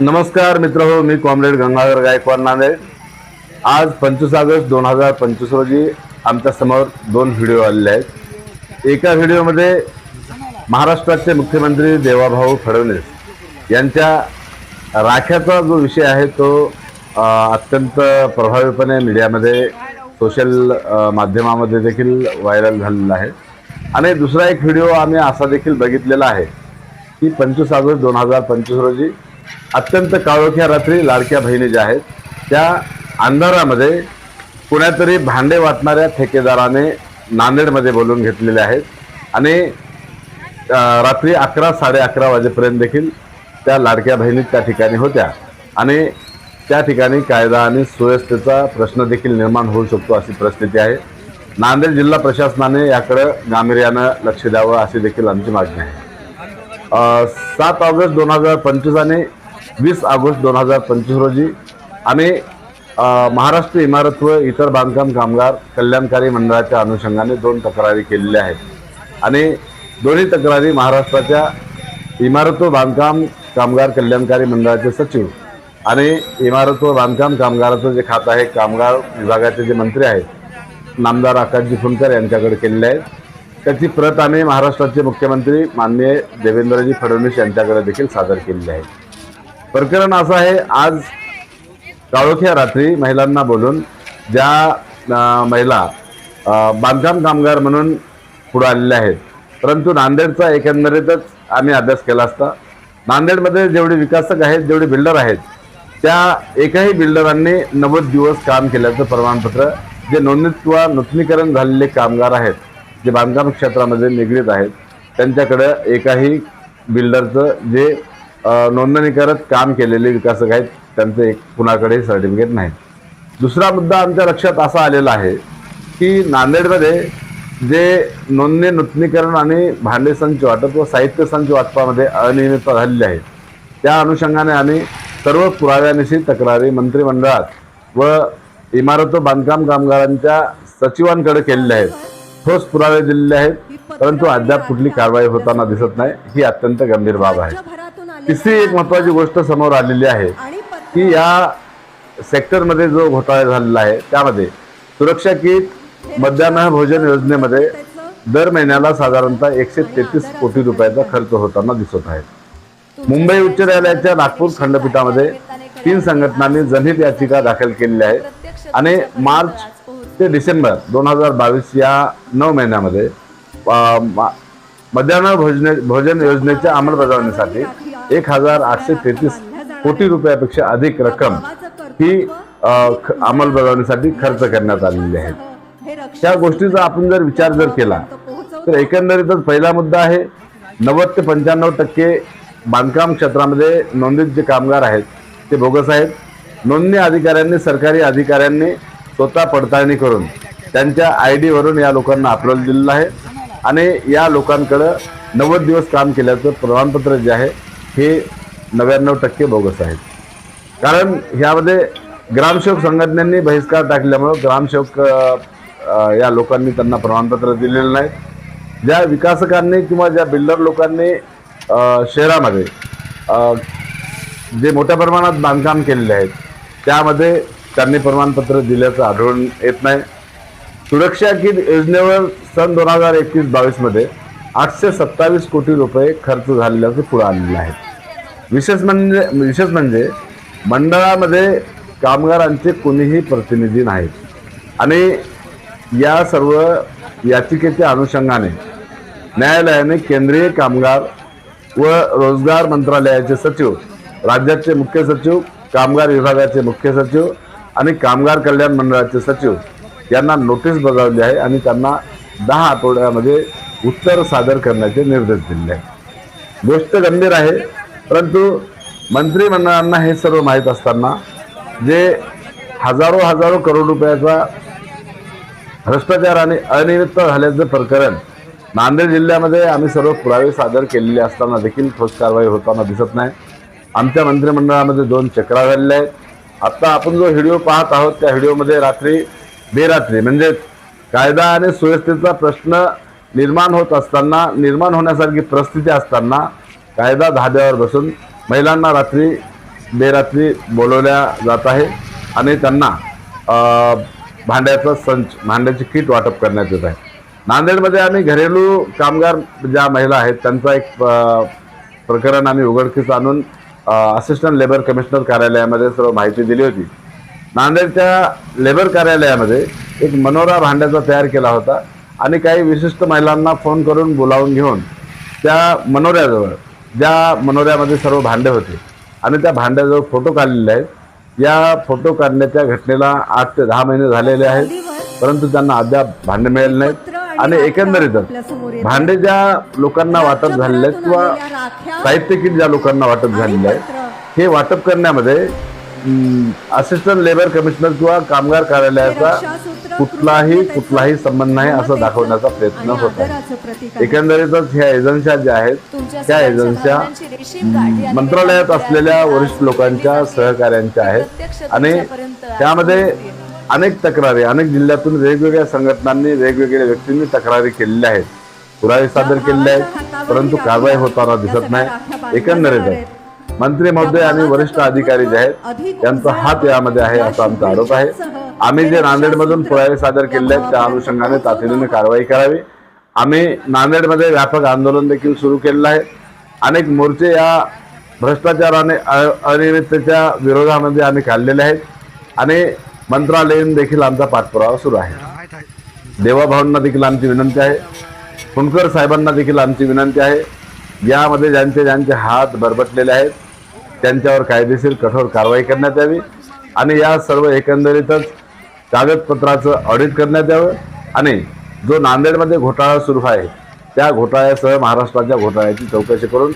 नमस्कार मित्र हो मी कॉम्रेड गंगाधर गायकवाड नांदेड. आज पंचवीस ऑगस्ट दोन हजार पंचवीस रोजी आमच्यासमोर दोन व्हिडिओ आलेले आहेत. एका व्हिडिओमध्ये महाराष्ट्राचे मुख्यमंत्री देवाभाऊ फडणवीस यांच्या राख्याचा जो विषय आहे तो अत्यंत प्रभावीपणे मीडियामध्ये सोशल माध्यमामध्ये देखील व्हायरल झालेला आहे. आणि दुसरा एक व्हिडिओ आम्ही असा देखील बघितलेला आहे. की पंचवीस ऑगस्ट दोन हजार पंचवीस रोजी अत्यंत काळोख्या रात्री लाडक्या बहिणी ज्या आहेत त्या अंधारामध्ये कुणातरी भांडे वाटणाऱ्या ठेकेदाराने नांदेडमध्ये बोलून घेतलेले आहेत. आणि रात्री अकरा साडे अकरा वाजेपर्यंत देखील त्या लाडक्या बहिणी त्या ठिकाणी होत्या. आणि त्या ठिकाणी कायदा आणि सुव्यवस्थेचा प्रश्न देखील निर्माण होऊ शकतो अशी परिस्थिती आहे. नांदेड जिल्हा प्रशासनाने याकडं गांभीर्यानं लक्ष द्यावं अशी देखील आमची मागणी आहे. सात ऑगस्ट दोन हजार पंचवीस आणि वीस ऑगस्ट दोन हजार पंचवीस रोजी आम्ही महाराष्ट्र इमारत व इतर बांधकाम कामगार कल्याणकारी मंडळाच्या अनुषंगाने दोन तक्रारी केलेल्या आहेत. आणि दोन्ही तक्रारी महाराष्ट्राच्या इमारत व बांधकाम कामगार कल्याणकारी मंडळाचे सचिव आणि इमारत व बांधकाम कामगाराचं जे खातं आहे कामगार विभागाचे जे मंत्री आहेत नामदार आकाशजी फुंडकर यांच्याकडे केलेले आहेत. त्याची प्रत आम्ही महाराष्ट्राचे मुख्यमंत्री माननीय देवेंद्रजी फडणवीस यांच्याकडे देखील सादर केलेली आहे. प्रकरण असं आहे आज काळोख्या रात्री महिलांना बोलून ज्या महिला बांधकाम कामगार म्हणून पुढे आलेल्या आहेत परंतु नांदेडचा एकंदरीतच आम्ही अभ्यास केला असता नांदेडमध्ये जेवढे विकासक आहेत जेवढे बिल्डर आहेत त्या एकाही बिल्डरांनी नव्वद दिवस काम केल्याचं प्रमाणपत्र जे नोंदणीत किंवा नूतनीकरण झालेले कामगार आहेत जे बांधकाम क्षेत्रामध्ये निगडीत आहेत त्यांच्याकडं एकाही बिल्डरचं जे नोंदणी करत काम केलेले विकासक आहेत त्यांचं एक कुणाकडे सर्टिफिकेट नाही. दुसरा मुद्दा आमच्या लक्षात असा आलेला आहे की नांदेडमध्ये जे नोंदणी नूतनीकरण आणि भांडे संच वाटप व साहित्य संच वाटपामध्ये अनियमितता झालेली आहे. त्या अनुषंगाने आम्ही सर्व पुराव्यानिशी तक्रारी मंत्रिमंडळात व इमारत बांधकाम कामगारांच्या सचिवांकडे केलेल्या आहेत. ठोस पुरावे दिलेले आहेत. परंतु अद्याप कुठली कारवाई होताना दिसत नाही. ही अत्यंत गंभीर बाब आहे. तिसरी एक महत्वाची गोष्ट समोर आलेली आहे की या सेक्टरमध्ये जो घोटाळा झालेला आहे त्यामध्ये सुरक्षा किट मध्यान्ह भोजन योजनेमध्ये दर महिन्याला साधारणतः एकशे तेहतीस कोटी रुपयाचा खर्च होताना दिसत आहे. मुंबई उच्च न्यायालयाच्या नागपूर खंडपीठामध्ये तीन संघटनांनी जनहित याचिका दाखल केलेली आहे. आणि मार्च ते डिसेंबर दोन हजार बावीस या नऊ महिन्यामध्ये मध्यान्ह भोजने भोजन योजनेच्या अंमलबजावणीसाठी एक हजार आठशे तेहतीस कोटी रुपयापेक्षा अधिक रक्कम ही अंमलबजावणीसाठी खर्च करण्यात आलेली आहे. त्या गोष्टीचा आपण जर विचार जर केला तर एकंदरीतच पहिला मुद्दा आहे नव्वद ते पंच्याण्णव टक्के बांधकाम क्षेत्रामध्ये नोंदीत जे कामगार आहेत ते बोगस आहेत. नोंदणी अधिकाऱ्यांनी सरकारी अधिकाऱ्यांनी स्वतः पडताळणी करून त्यांच्या आय डीवरून या लोकांना अप्रोल दिलेलं आहे. आणि या लोकांकडं नव्वद दिवस काम केल्याचं प्रमाणपत्र जे आहे हे नव्याण्णव टक्के बोगस आहेत कारण ह्यामध्ये ग्रामसेवक संघटनांनी बहिष्कार टाकल्यामुळं ग्रामसेवक या लोकांनी त्यांना प्रमाणपत्र दिलेलं नाही. ज्या विकासकांनी किंवा ज्या बिल्डर लोकांनी शहरामध्ये जे मोठ्या प्रमाणात बांधकाम केलेले आहेत त्यामध्ये त्यांनी प्रमाणपत्र दिल्याचं आढळून येत नाही. सुरक्षा किट योजनेवर सन दोन हजार एकवीस बावीसमध्ये आठशे सत्तावीस कोटी रुपये खर्च झालेल्याचं पुढं आलेलं आहे विशेष म्हणजे विशेष म्हणजे मंडळामध्ये कामगारांचे कोणीही प्रतिनिधी नाहीत. आणि या सर्व याचिकेच्या अनुषंगाने न्यायालयाने केंद्रीय कामगार व रोजगार मंत्रालयाचे सचिव राज्याचे मुख्य सचिव कामगार विभागाचे मुख्य सचिव आणि कामगार कल्याण मंडळाचे सचिव यांना नोटीस बजावली आहे आणि त्यांना दहा आठवड्यामध्ये उत्तर सादर करण्याचे निर्देश दिले आहेत. गोष्ट गंभीर आहे परंतु मंत्रिमंडळांना हे सर्व माहीत असताना जे हजारो हजारो करोड रुपयाचा भ्रष्टाचार आणि अनियमित झाल्याचं प्रकरण नांदेड जिल्ह्यामध्ये आम्ही सर्व पुरावे सादर केलेले असताना देखील ठोस कारवाई होताना दिसत नाही. आमच्या मंत्रिमंडळामध्ये दोन चक्रा झालेल्या आहेत. आत्ता आपण जो व्हिडिओ पाहत आहोत त्या व्हिडिओमध्ये रात्री बेरात्री म्हणजे कायदा आणि सुव्यवस्थेचा प्रश्न निर्माण होत असताना निर्माण होण्यासारखी परिस्थिती असताना कायदा धाब्यावर बसून महिलांना रात्री बेरात्री बोलवल्या जात आहे आणि त्यांना भांड्याचा संच भांड्याची किट वाटप करण्यात येत आहे. नांदेडमध्ये आम्ही घरेलू कामगार ज्या महिला आहेत त्यांचा एक प्रकरण आम्ही उघडकीस आणून असिस्टंट लेबर कमिशनर कार्यालयामध्ये सर्व माहिती दिली होती. नांदेडच्या लेबर कार्यालयामध्ये एक मनोरा भांड्याचा तयार केला होता आणि काही विशिष्ट महिलांना फोन करून बोलावून घेऊन त्या मनोऱ्याजवळ ज्या मनोऱ्यामध्ये सर्व भांडे होते आणि त्या भांड्याजवळ फोटो काढलेले आहेत. या फोटो काढण्याच्या घटनेला आठ ते दहा महिने झालेले आहेत परंतु त्यांना अद्याप भांडे मिळाले नाहीत. आणि एकंदरीतच भांडे ज्या लोकांना वाटप झालेले आहेत किंवा साहित्य किट ज्या लोकांना वाटप झालेले आहेत हे वाटप करण्यामध्ये असिस्टंट लेबर कमिशनर किंवा कामगार कार्यालयाचा कुठलाही कुठलाही संबंध नाही असं दाखवण्याचा प्रयत्न होत आहे. एकंदरीतच ह्या एजन्स्या ज्या आहेत त्या एजन्स्या मंत्रालयात असलेल्या वरिष्ठ लोकांच्या सहकार्यांच्या आहेत. आणि त्यामध्ये अनेक तक्रारी अनेक जिल्ह्यातून वेगवेगळ्या संघटनांनी वेगवेगळ्या व्यक्तींनी तक्रारी केलेल्या आहेत. पुरावे सादर केलेले आहेत परंतु कारवाई होताना दिसत नाही. एकंदरीतच मंत्री महोदय आणि वरिष्ठ अधिकारी जे आहेत त्यांचा हात यामध्ये आहे असा आमचा आरोप आहे. आम्ही जे नांदेडमधून पुरावे सादर केले आहेत त्या अनुषंगाने तातडीने कारवाई करावी. आम्ही नांदेडमध्ये व्यापक आंदोलन देखील सुरू केलेलं आहे. अनेक मोर्चे या भ्रष्टाचार आणि अ- अनियमिततेच्या विरोधामध्ये आम्ही काढलेले आहेत. आणि मंत्रालयीन देखील आमचा पाठपुरावा सुरू आहे. देवाभावांना देखील आमची विनंती आहे. फुंडकर साहेबांना देखील आमची विनंती आहे. यामध्ये ज्यांचे ज्यांचे हात बरबटलेले आहेत त्यांच्यावर कायदेशीर कठोर कारवाई करण्यात यावी आणि या सर्व एकंदरीतच कागदपत्राचं ऑडिट करण्यात यावं आणि जो नांदेडमध्ये घोटाळा सुरू आहे त्या घोटाळ्यासह महाराष्ट्राच्या घोटाळ्याची चौकशी करून